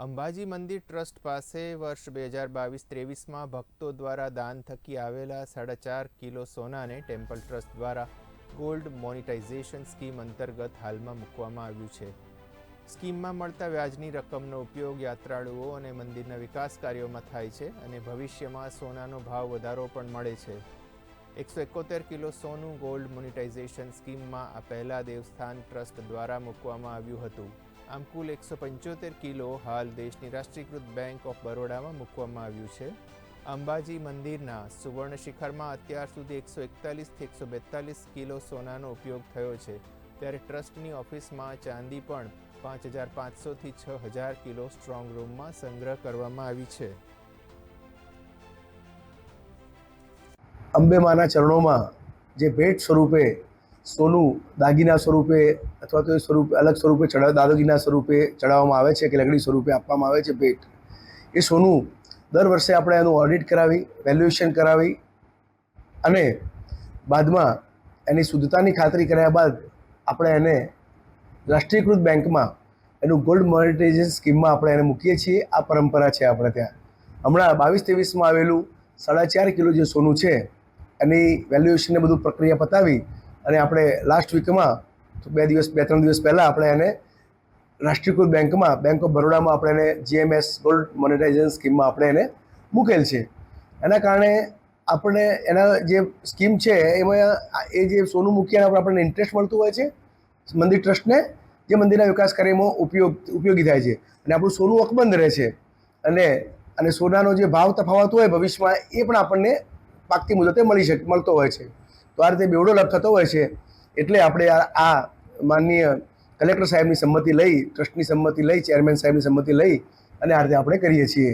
અંબાજી મંદિર ટ્રસ્ટ પાસે વર્ષ બે હજાર બાવીસ ત્રેવીસમાં ભક્તો દ્વારા દાન થકી આવેલા સાડા ચાર કિલો સોનાને ટેમ્પલ ટ્રસ્ટ દ્વારા ગોલ્ડ મોનિટાઇઝેશન સ્કીમ અંતર્ગત હાલમાં મૂકવામાં આવ્યું છે. સ્કીમમાં મળતા વ્યાજની રકમનો ઉપયોગ યાત્રાળુઓ અને મંદિરના વિકાસ કાર્યોમાં થાય છે અને ભવિષ્યમાં સોનાનો ભાવ વધારો પણ મળે છે. એકસો એકોતેર કિલો સોનું ગોલ્ડ મોનિટાઇઝેશન સ્કીમમાં આ પહેલા દેવસ્થાન ટ્રસ્ટ દ્વારા મૂકવામાં આવ્યું હતું. આમ કુલ એકસો પંચોતેર કિલો હાલ દેશની રાષ્ટ્રીયકૃત બેંક ઓફ બરોડામાં મૂકવામાં આવ્યું છે. અંબાજી મંદિરના સુવર્ણ શિખરમાં અત્યાર સુધી એકસો એકતાલીસથી એકસો બેતાલીસ કિલો સોનાનો ઉપયોગ થયો છે. ત્યારે ટ્રસ્ટની ઓફિસમાં ચાંદી પણ પાંચ હજાર પાંચસોથી છ હજાર કિલો સ્ટ્રોંગ રૂમમાં સંગ્રહ કરવામાં આવી છે. અંબે માના ચરણોમાં જે ભેટ સ્વરૂપે સોનું દાગીના સ્વરૂપે અથવા તો એ સ્વરૂપે, અલગ સ્વરૂપે ચડાવ દાદગીના સ્વરૂપે ચડાવવામાં આવે છે કે લગડી સ્વરૂપે આપવામાં આવે છે ભેટ. એ સોનું દર વર્ષે આપણે એનું ઓડિટ કરાવી વેલ્યુએશન કરાવી અને બાદમાં એની શુદ્ધતાની ખાતરી કર્યા બાદ આપણે એને રાષ્ટ્રીયકૃત બેંકમાં એનું ગોલ્ડ મોનિટાઇઝેશન સ્કીમમાં આપણે એને મૂકીએ છીએ. આ પરંપરા છે આપણે ત્યાં. હમણાં બાવીસ ત્રેવીસમાં આવેલું સાડા ચાર કિલો જે સોનું છે, એની વેલ્યુએશનને બધું પ્રક્રિયા પતાવી અને આપણે લાસ્ટ વીકમાં બે દિવસ, બે, ત્રણ દિવસ પહેલાં આપણે એને રાષ્ટ્રીયકૃત બેંકમાં બેંક ઓફ બરોડામાં આપણે એને જીએમએસ ગોલ્ડ મોનેટાઇઝેશન સ્કીમમાં આપણે એને મૂકેલ છે. એના કારણે આપણે એના જે સ્કીમ છે, એમાં એ જે સોનું મૂક્યા પર આપણને ઇન્ટરેસ્ટ મળતું હોય છે, મંદિર ટ્રસ્ટને જે મંદિરના વિકાસ કાર્યમાં ઉપયોગ, ઉપયોગી થાય છે. અને આપણું સોનું અકબંધ રહે છે. અને અને સોનાનો જે ભાવ તફાવત હોય ભવિષ્યમાં, એ પણ આપણને પાકતી મુદતે મળી શકે, મળતો હોય છે. તો આ બેવડો લાભ થતો હોય છે. એટલે આપણે આ આ માનનીય કલેક્ટર સાહેબની સંમતિ લઈ, ટ્રસ્ટની સંમતિ લઈ, ચેરમેન સાહેબની સંમતિ લઈ અને આ રીતે આપણે કરીએ છીએ.